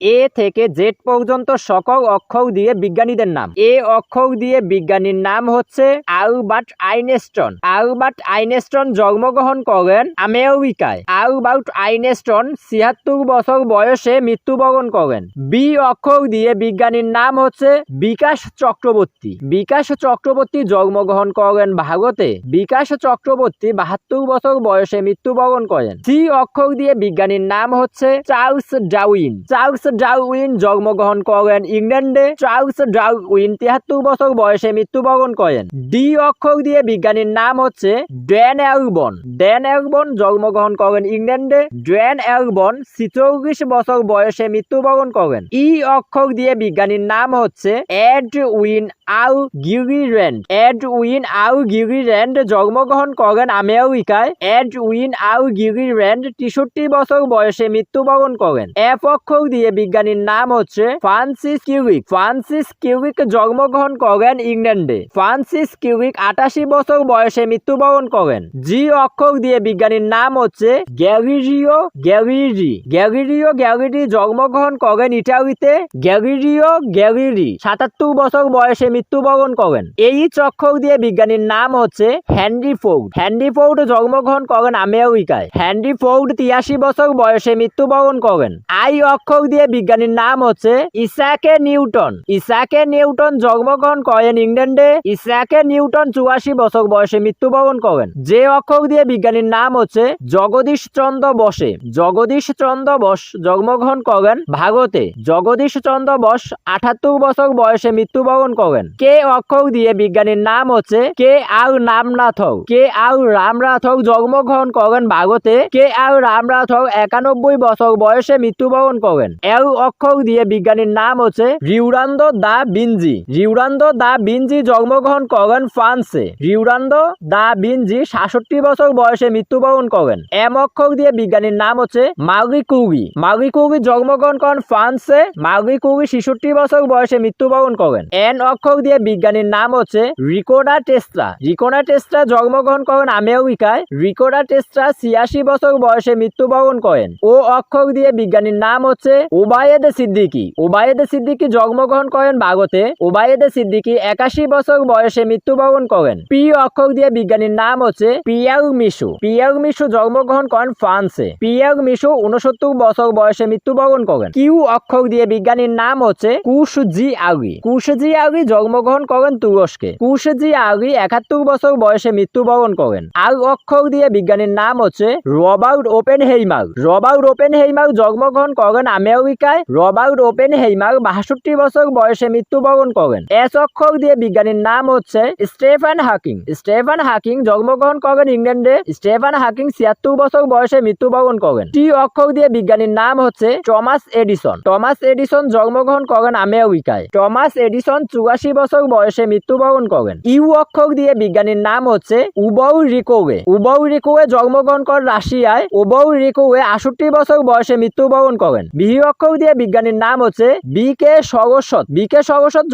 এ থেকে জেড পর্যন্ত সকল অক্ষর দিয়ে বিজ্ঞানীদের নাম। এ অক্ষর দিয়ে বিজ্ঞানীর নাম হচ্ছে আলবার্ট আইনেস্টন। আলবার্ট আইনেস্টন জন্মগ্রহণ করেন আমেরিকায়। আলবার্ট আইনেস্টন ছিয়াত্তর বছর বয়সে মৃত্যুবরণ করেন। বি অক্ষর দিয়ে বিজ্ঞানীর নাম হচ্ছে বিকাশ চক্রবর্তী। বিকাশ চক্রবর্তী জন্মগ্রহণ করেন ভারতে। বিকাশ চক্রবর্তী বাহাত্তর বছর বয়সে মৃত্যুবরণ করেন। সি অক্ষর দিয়ে বিজ্ঞানীর নাম হচ্ছে চার্লস ডাউইন চার্লস ডাউইন জন্মগ্রহণ করেন ইংল্যান্ডে। চার্লস ডাউইন তিয়াত্তর বছর বয়সে মৃত্যুবরণ করেন। ডি অক্ষর দিয়ে বিজ্ঞানীর নাম হচ্ছে ড্যান অ্যালবন ড্যান অ্যালবন জন্মগ্রহণ করেন ইংল্যান্ডে। ড্যান অ্যালবন ছিচল্লিশ বছর বয়সে মৃত্যুবরণ করেন। ই অক্ষর দিয়ে বিজ্ঞানীর নাম হচ্ছে এড উইন আউ গিরিল্যান্ড এড উইন আউ গিরিল্যান্ড জন্মগ্রহণ করেন আমেরিকায়। এড উইন আউ গিরিল্যান্ড তেষট্টি বছর বয়সে মৃত্যুবরণ করেন। এফ অক্ষর দিয়ে বিজ্ঞানীর নাম হচ্ছে ফ্রান্সিস কিউরিক ফ্রান্সিস কিউরিক জন্মগ্রহণ করেন ইংল্যান্ডে। ফ্রান্সিস কিউরিক আটাশি বছর বয়সে মৃত্যুবরণ করেন। জি অক্ষর দিয়ে বিজ্ঞানীর নাম হচ্ছে গ্যালিলিও গ্যালিলি। গ্যালিলিও গ্যালিলি জন্মগ্রহণ করেন ইটালিতে। গ্যালিলিও গ্যালিলি সাতাত্তর বছর বয়সে মৃত্যুবরণ করেন। এইচ অক্ষর দিয়ে বিজ্ঞানীর নাম হচ্ছে হ্যান্ডি ফোর্ড। হ্যান্ডি ফোর্ড জন্মগ্রহণ করেন আমেরিকায়। হ্যান্ডি ফোর্ড তিয়াশি বছর বয়সে মৃত্যুবরণ করেন। আই অক্ষর দিয়ে বিজ্ঞানীর নাম হচ্ছে ইসাকে নিউটন। ইসাকে নিউটন জন্মগ্রহণ করেন ইংল্যান্ডে। ইসাকে নিউটন চুরাশি বছর বয়সে মৃত্যুবরণ করেন। যে অক্ষর দিয়ে বিজ্ঞানীর নাম হচ্ছে জগদীশ চন্দ্র বসে। জগদীশ চন্দ্র বস জন্মগ্রহণ করেন ভারতে। জগদীশ চন্দ্র বস আঠাত্তর বছর বয়সে মৃত্যুবরণ করেন। কে অক্ষর দিয়ে বিজ্ঞানীর নাম হচ্ছে কে আর রামনাথক। কে আর রামনাথক জন্মগ্রহণ করেন ভারতে। কে আর রামনাথক একানব্বই বছর বয়সে মৃত্যুবরণ করেন। এল অক্ষর দিয়ে বিজ্ঞানীর নাম হচ্ছে রিউরান্দ দা বিনজি রিউরান্দ দা বিনজি জন্মগ্রহণ করেন ফ্রান্সে রিউরান্দ দা বিনজি সাতষট্টি বছর বয়সে মৃত্যুবরণ করেন এম অক্ষর দিয়ে বিজ্ঞানীর নাম হচ্ছে মাউরি কুরি মাউরি কুরি জন্মগ্রহণ করেন ফ্রান্সে মাউরি কুরি ছেষট্টি বছর বয়সে মৃত্যুবরণ করেন এন অক্ষর দিয়ে বিজ্ঞানীর নাম হচ্ছে রিকোডা টেস্ট্রা রিকোডা টেস্ট্রা জন্মগ্রহণ করেন আমেরিকায় রিকোডা টেস্ট্রা ছিয়াশি বছর বয়সে মৃত্যুবরণ করেন ও অক্ষর দিয়ে বিজ্ঞানীর নাম হচ্ছে ওবায়েদ সিদ্দিকী। ওবায়েদ সিদ্দিকী জন্মগ্রহণ করেন ভারতে ওবায়েদ সিদ্দিকী একাশি বছর বয়সে মৃত্যুবরণ করেন। পি অক্ষর দিয়ে বিজ্ঞানীর নাম হচ্ছে পিয়ার মিশু। পিয়ার মিশু জন্মগ্রহণ করেন ফ্রান্সে। পিয়ার মিশু উনসত্তর বছর বয়সে মৃত্যুবরণ করেন। কিউ অক্ষর দিয়ে বিজ্ঞানীর নাম হচ্ছে কুশ জি আগি কুশ জি আগি জন্মগ্রহণ করেন তুরস্কে। কুশ জি আগি একাত্তর বছর বয়সে মৃত্যুবরণ করেন। আর অক্ষর দিয়ে বিজ্ঞানীর নাম হচ্ছে Robert Oppenheimer Robert Oppenheimer জন্মগ্রহণ করেন আমেরিকায় রবার্ট ওপেন হেইমার বাষট্টি বছর বয়সে মৃত্যুবরণ করেন। এস অক্ষর দিয়ে বিজ্ঞানীর নাম হচ্ছে স্টেফান হাকিং। স্টেফান হাকিং জন্মগ্রহণ করেন ইংল্যান্ডে। স্টেফান হাকিং ছিয়াত্তর বছর বয়সে মৃত্যুবরণ করেন। টি অক্ষর দিয়ে বিজ্ঞানীর নাম হচ্ছে টমাস এডিসন। টমাস এডিসন জন্মগ্রহণ করেন আমেরিকায়। টমাস এডিসন চুরাশি বছর বয়সে মৃত্যুবরণ করেন। ইউ অক্ষর দিয়ে বিজ্ঞানীর নাম হচ্ছে উবৌ রিকোয়ে। উবৌ রিকোয়ে জন্মগ্রহণ করেন রাশিয়ায়। উবৌ রিকোয়ে আষট্টি বছর বয়সে মৃত্যুবরণ করেন। বিহি অক্ষর দিয়ে বিজ্ঞানীর নাম হচ্ছে বি কে সরস্বত বি কে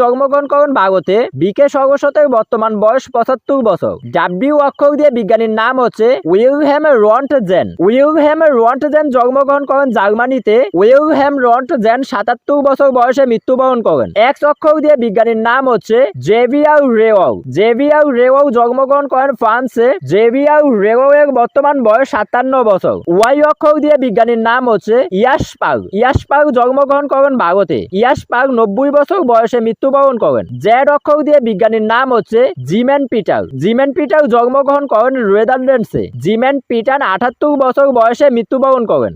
জন্মগ্রহণ করেন ভারতে বি কে সরস্বতের বর্তমান বয়স পঁচাত্তর বছর। ডাব্লিউ অক্ষর দিয়ে বিজ্ঞানীর নাম হচ্ছে Wilhelm Roentgen Wilhelm Roentgen জন্মগ্রহণ করেন জার্মানিতে। উইলহ্যাম রন্ট জেন সাতাত্তর বছর বয়সে মৃত্যুবরণ করেন। এক্স অক্ষর দিয়ে বিজ্ঞানীর নাম হচ্ছে জেভিয়ার রেওয়াও। জেভিয়ার রেওয়াও জন্মগ্রহণ করেন ফ্রান্সে। জেভিয়ার রেওয়াও এর বর্তমান বয়স সাতান্ন বছর। ওয়াই অক্ষর দিয়ে বিজ্ঞানীর নাম হচ্ছে ইয়াস পাল পাল জন্মগ্রহণ করেন ভারতে ইয়াস পার্ক নব্বই বছর বয়সে মৃত্যুবরণ করেন জেড অক্ষর দিয়ে বিজ্ঞানীর নাম হচ্ছে জিমেন পিটার জিমেন পিটার জন্মগ্রহণ করেন নেদারল্যান্ডসে জিমেন পিটার আঠাত্তর বছর বয়সে মৃত্যুবরণ করেন